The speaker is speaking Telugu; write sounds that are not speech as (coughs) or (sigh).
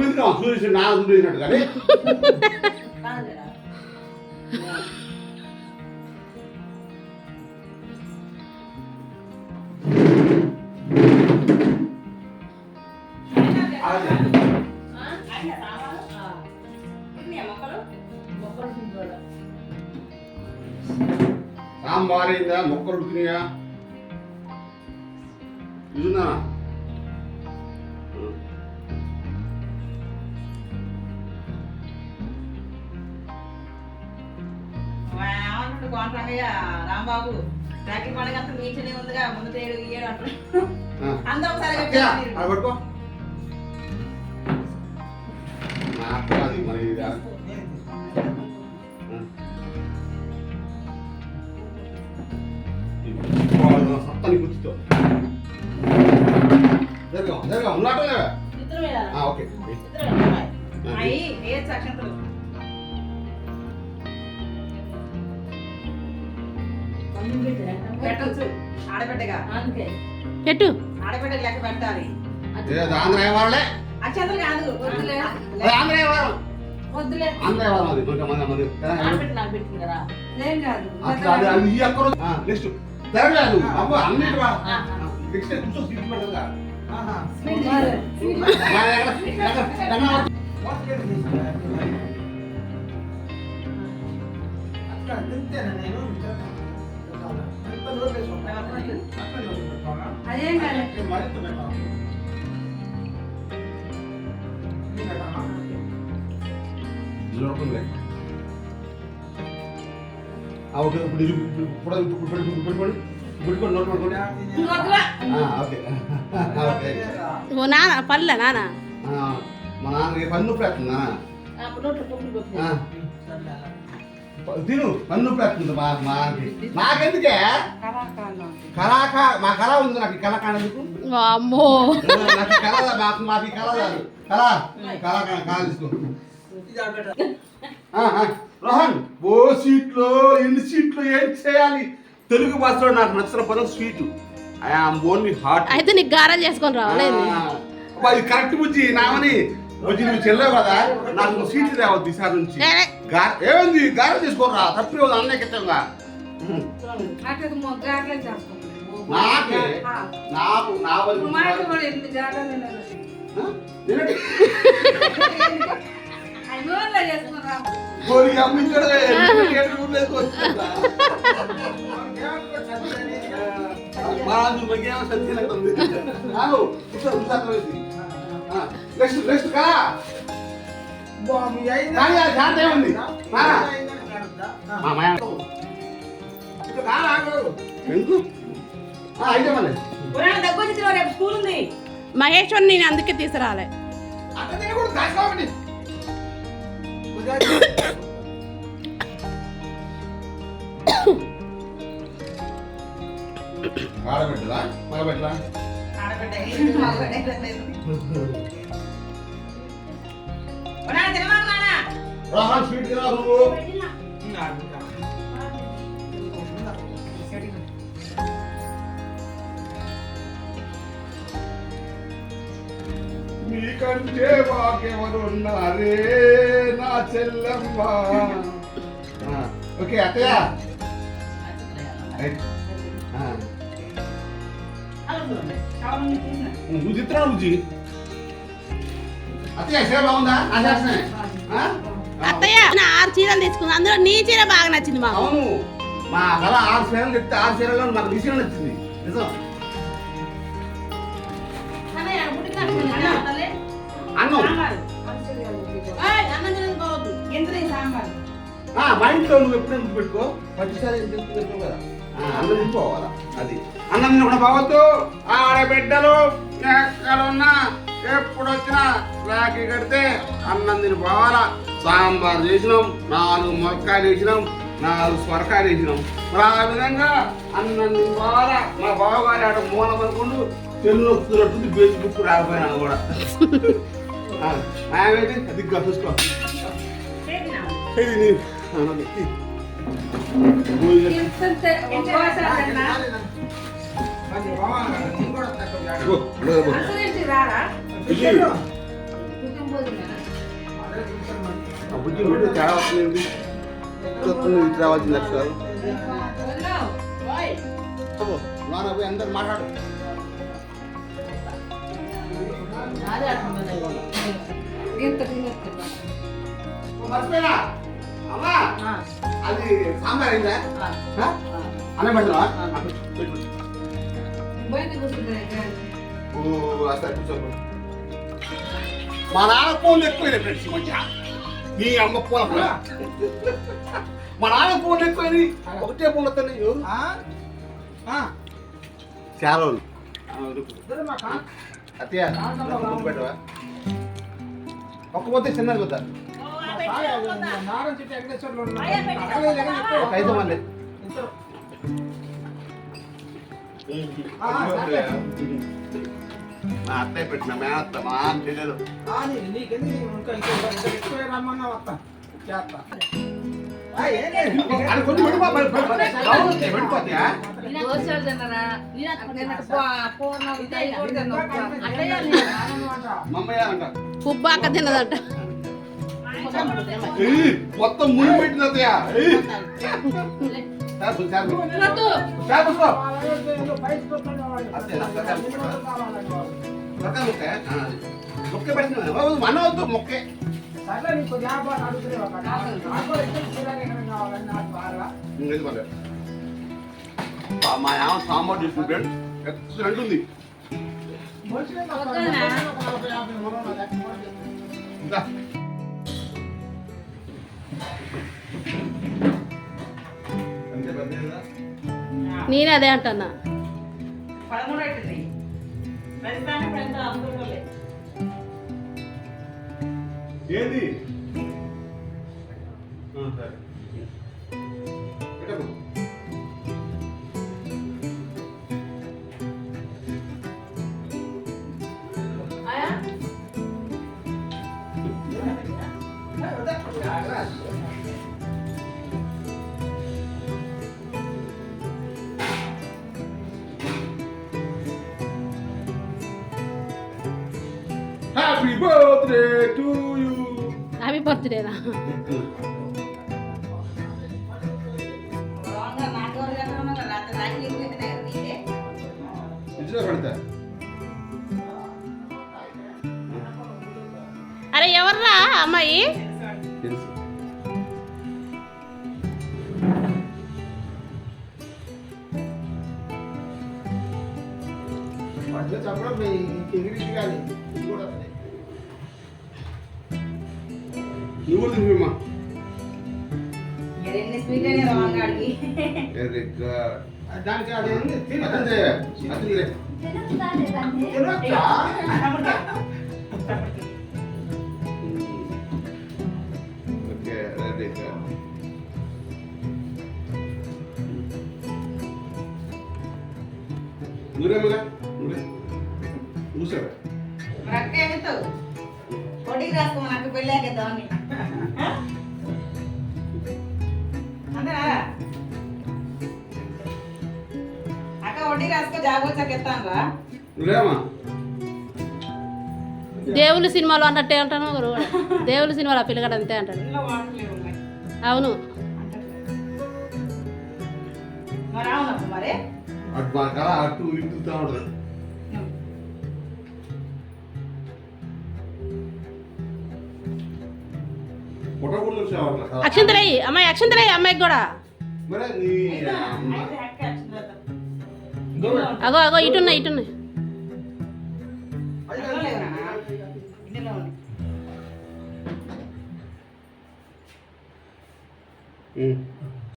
నువ్వు చూసి నా చూసినట్టు కానీ. సాంబార్ అయిందా మొక్కలు ఉడికినాయా? ఇదినా ఏమంటాడు కోనరంగయ్య రాంబాబు రాఖీ పండుగ అంతా మీచనే ఉందిగా ముందు తేడు ఇయ్యాడు అంటాడు అందరూ ఒకసారి జరగా జరగా ఉన్నట్టు లేవా? ఆ, ఓకే. అయ్యి ఏ సాక్షంతలు పెట్టచ్చు. ఆడబిడ్డగా. పెట్టు. ఆడబిడ్డ లెక్క పెట్టాలి. ఆంధ్ర వాళ్ళే కాదు వద్దులే. అది ఆంధ్ర వారం వద్దులే. ఆంధ్ర వారం అది. కొంచెం మంది మంది. ఏం కాదు. అట్లా అది అది ఈ అక్కడ నెక్స్ట్. జరగలేదు అబ్బా అన్నిటి వా నెక్స్ట్ కూర్చో సీట్ పెట్టదుగా అదేం కాదు ఓకే ఇప్పుడు ఇది ఇప్పుడు ఇప్పుడు ఇప్పుడు ఇప్పుడు ఇప్పుడు ఇప్పుడు ఇప్పుడు నోట్ పడుకోండి వద్దులే ఓకే ఓకే ఓ నాన్న పల్లె నాన్న ఆ, మా నాన్నకి పన్ను ప్రయత్నం తిను పన్ను ప్రయత్నం మా మా నాకెందుకే? కళాకా మా కళ ఉంది నాకు కళాకాండ అమ్మో నాకు కళ మాకు కళ కాదు. కళ కళాకాండ కళ తీసుకో. రోహన్ ఓ సీట్లో ఎన్ని సీట్లు ఏం చేయాలి? తెలుగు భాషలో నాకు నచ్చిన పదం స్వీట్. ఐఆమ్ ఓన్లీ హాట్ అయితే నీకు గారం చేసుకొని రావాలేదు అది కరెక్ట్ బుజ్జి నామని. బుజ్జి నువ్వు చెల్లెవు కదా. నాకు సీట్లు తేవద్దు ఈసారి నుంచి. గా- ఏమైంది? గారె చేసుకోరా తప్పే ఉంది అన్నయ్య కిట్టంగా చేస్తాం నాకే? నాకు నా వరకు కూడా ఆ? నూనెలో చేసుకుని ఆ. మా రాకు. ఎందుకు ఆ, అయితే రేపు స్కూల్ ఉంది. మహేశ్వర్ నేను అందుకే తీసుకురాలే. (coughs) ఆడబెట్టలా మగబెట్టలా ఆడబిడ్డ మగబిడ్డ లేదు. ఉన్నా, తినమాకు నాన్న. రోహన్ స్వీట్ తినా నువ్వు మీకంటే మాకెవరున్నారే నా చెల్లమ్మ ఆ, ఓకే అత్తయ్య నువ్వు చిత్రం బుజ్జి అత్తయ్య బాగుందా? నా నా ఆరు చీరలు తీసుకుంది అందులో నీ చీర బాగా నచ్చింది మాకు. అవును. మా కళ ఆరు చీరలు చెప్తే ఆరు చీరల్లో నాకు విషయం నచ్చింది. నిజం. అన్నం. మా ఇంట్లో నువ్వు ఎప్పుడు ఎందుకు పెట్టుకో పచ్చిసారి ఎందుకు పెట్టుకో కదా. ఆ, అన్నం తినిపోవాలా అది. అన్నం తినకుండా పోవద్దు ఆడబిడ్డలు ఎక్కడున్నా ఎప్పుడు వచ్చినా రాఖీ కడితే అన్నం తినిపోవాలా సాంబార్ చేసినాం నాలుగు మురక్కాయలు వేసినాం నాలుగు సొరకాయలు వేసినాం. మరి ఆ విధంగా అన్నం తినిపోవాలా మా బావగారి ఆడ మూలం అనుకుంటూ చెల్లు నొక్కుతున్నట్టుంది బేసి బుక్ రాకపోయినా కూడా. ఆ, మాయమైతే అది చూసుకో? ఇది నీ అన్నది. తేడా వస్తుంది రావాల్సింది అక్షరాలు పోయి అందరు మాట్లాడు మర్చిపోయినా అమ్మా! అది సాంబార్ అయిందా? ఓ అసలు కూర్చోకు. మా నాన్న ఫోన్లు ఎక్కువైనా ఫ్రెండ్స్ మధ్య. నీ అమ్మ ఫోన్ మా నాన్న ఫోన్లు ఎక్కువైనాయి. ఒకటే ఫోన్ ఎవరు? చాలా రోజులు. అత్తయ్య ఒక్కపోతే చిన్నది మంది మా అత్తయ్య పెట్టిన మేనత్త మా చెల్లెలు ఉప్పాక తిన్నదంట. మొత్తం ముని పెట్టిన మొక్క? పెట్టిన బాబు, మన వద్దు మొక్కే. మా యామ సాంబార్ తీసుకుంటాడు ఎక్సలెంట్ ఉంది. ఇంకా నేను అదే అంటున్నా పదమూడు అవుతుంది ప్రస్తుతానికి ఎంత అందుకోలే ఏది ఆ, Happy birthday to you happy బర్త్డేనా రాంగా నాకు ఎవరు చెప్పమన్నారు? రాత్రి రాత్రి నీకు పెట్టినా కదా నువ్వు కూడా తినిపిమ్మా ఇక ఎన్ని స్వీట్ అయినా రాంగా అడిగి వెరీ గుడ్ అతంతే అతంతే ఓకే వెరీ గుడ్ నువ్వేమగా నువ్వే కూర్చోవే మరి అక్క ఏమిస్తావు పొడికి రాసుకో నాకు పెళ్ళాకేద్దామని దేవుళ్ళ సినిమాలో అన్నట్టే అంటాను ఒకరు. దేవుళ్ళ సినిమాలో ఆ పిల్లగాడు అంతే అంటాడు. అవును. మరి అటు అటు అక్షంతలయ్యి అమ్మాయి అక్షంతలయ్యి అమ్మాయికి కూడా. అగో అగో ఇటున్నాయి ఇటున్నాయి అందులో